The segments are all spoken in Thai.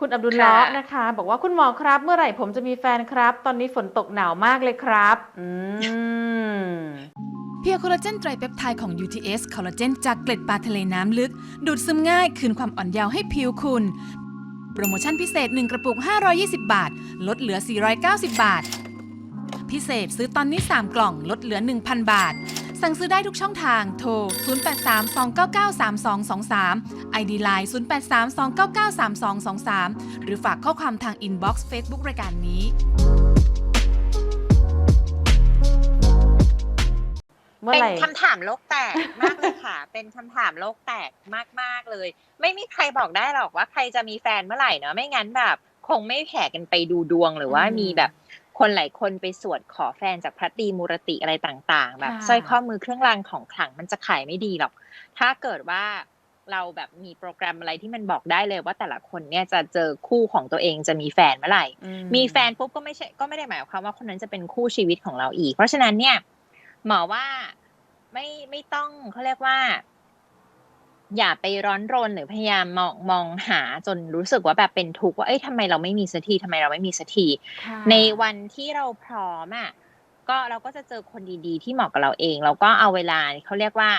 คุณอับดุลเลาะห์ค่ะนะคะ บอกว่าคุณหมอครับ เมื่อไหร่ผมจะมีแฟนครับ ตอนนี้ฝนตกหนาวมากเลยครับอืมเพียร์โคลลาเจนไตรเปปไทด์ของ UTS คอลลาเจนจากเกล็ดปลาทะเลน้ำลึก ดูดซึมง่าย คืนความอ่อนเยาว์ให้ผิวคุณ โปรโมชั่นพิเศษ 1 กระปุก 520 บาท ลดเหลือ 490 บาท พิเศษซื้อตอนนี้ 3 กล่อง ลดเหลือ 1,000 บาท สั่งซื้อได้ทุกช่องทาง โทร 0832993223 ID Line 0832993223 หรือฝากข้อความทางอินบ็อกซ์เฟซบุ๊กรายการนี้ เมื่อเป็นไหร่คำถามโลกแตกมากเลยค่ะ เป็นคำถามโลกแตกมากๆเลย ไม่มีใครบอกได้หรอกว่าใครจะมีแฟนเมื่อไหร่เนาะ ไม่งั้นแบบ คงไม่แผ่กันไปดูดวงหรือว่าอืมมีแบบ คนหลายคนไปสวดขอแฟนจากพระตรีมูรติอะไรต่างๆ แบบค่ะสร้อยข้อมือเครื่องรางของขลังมันจะขายไม่ดีหรอก ถ้าเกิดว่าเราแบบมีโปรแกรมอะไรที่มันบอกได้เลยว่าแต่ละคนเนี่ยจะเจอคู่ของตัวเองจะมีแฟนเมื่อไหร่อืมีแฟนปุ๊บก็ไม่ใช่ก็ไม่ได้หมายความว่าคนนั้นจะเป็นคู่ชีวิตของเราอีก เพราะฉะนั้นเนี่ยหมอว่าไม่ไม่ต้องเขาเรียกว่า อย่าไปร้อนรนหรือพยายามมองมองหาจนรู้สึกว่าแบบเป็นทุกข์ว่าเอ้ยทำไมเราไม่มีสักทีทำไมเราไม่มีสักทีค่ะในวันที่เราพร้อมอะก็เราก็จะเจอคนดีๆ ที่เหมาะกับเราเอง เราก็เอาเวลาเขาเรียกว่า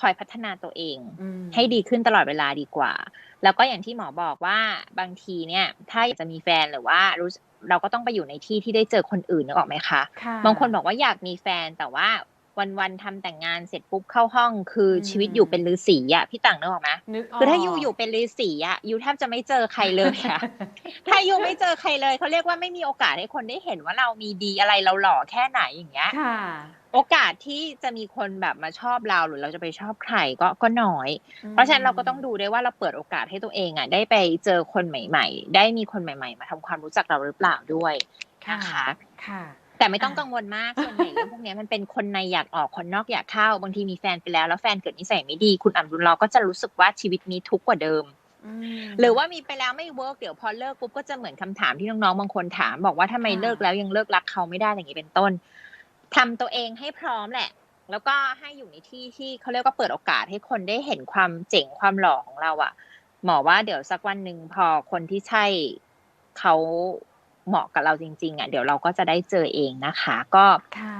คอยพัฒนาตัวเองอืมให้ดีขึ้นตลอดเวลาดีกว่า แล้วก็อย่างที่หมอบอกว่าบางทีเนี่ย ถ้าอยากจะมีแฟนหรือว่ารู้สึกเราก็ต้องไปอยู่ในที่ที่ได้เจอคนอื่นนึกออกไหมคะค่ะบางคนบอกว่าอยากมีแฟนแต่ว่า วันๆทำแต่งงานเสร็จปุ๊บเข้าห้องคืออมชีวิตอยู่เป็นฤาษีอะพี่ต่างนึกออกไหมนึกออกคือถ้ายูอยู่เป็นฤาษีอะยูแทบจะไม่เจอใครเลยอะถ้ายูไม่เจอใครเลยเขาเรียกว่าไม่มีโอกาสให้คนได้เห็นว่าเรามีดีอะไรเราหล่อแค่ไหนอย่างเงี้ยค่ะโอกาสที่จะมีคนแบบมาชอบเราหรือเราจะไปชอบใครก็ก็น้อย เพราะฉะนั้นเราก็ต้องดูด้วยว่าเราเปิดโอกาสให้ตัวเองอะได้ไปเจอคนใหม่ ๆ ได้มีคนใหม่ ๆ มาทำความรู้จักเราหรือเปล่าด้วยค่ะนะคะค่ะ แต่ไม่ต้องอ่ากังวลมากส่วนใหญ่เรื่องพวกเนี้ยมันเป็นคนในอยากออกคนนอกอยากเข้าบางทีมีแฟนไปแล้ว แล้วแฟนเกิดนิสัยไม่ดี คุณอัมรุลลอฮ์ก็จะรู้สึกว่าชีวิตนี้ทุกข์กว่าเดิมอืมหรือว่ามีไปแล้วไม่เวิร์กเดี๋ยวพอเลิกปุ๊บก็จะเหมือนคำถามที่น้องๆบางคนถามบอกว่าทำไมค่ะเลิกแล้วยังเลิกรักเขาไม่ได้อย่างนี้เป็นต้นทำตัวเองให้พร้อมแหละ แล้วก็ให้อยู่ในที่ที่เขาเรียกว่าเปิดโอกาสให้คนได้เห็นความเจ๋งความหล่อของเราอะหมอว่าเดี๋ยวสักวันหนึ่งพอคนที่ใช่เขา เหมาะกับเราจริง ๆอะเดี๋ยวเราก็จะได้เจอเองนะคะ ก็ค่ะ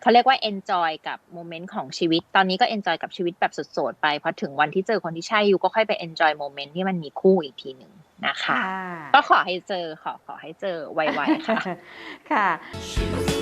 เขาเรียกว่า enjoy กับโมเมนต์ของชีวิต ตอนนี้ก็ enjoy กับชีวิตแบบโสดๆไปพอถึงวันที่เจอคนที่ใช่อยู่ก็ค่อยไป enjoy โมเมนต์ที่มันมีคู่อีกทีหนึ่งนะคะค่ะก็ขอให้เจอขอขอให้เจอไวๆค่ะค่ะ She's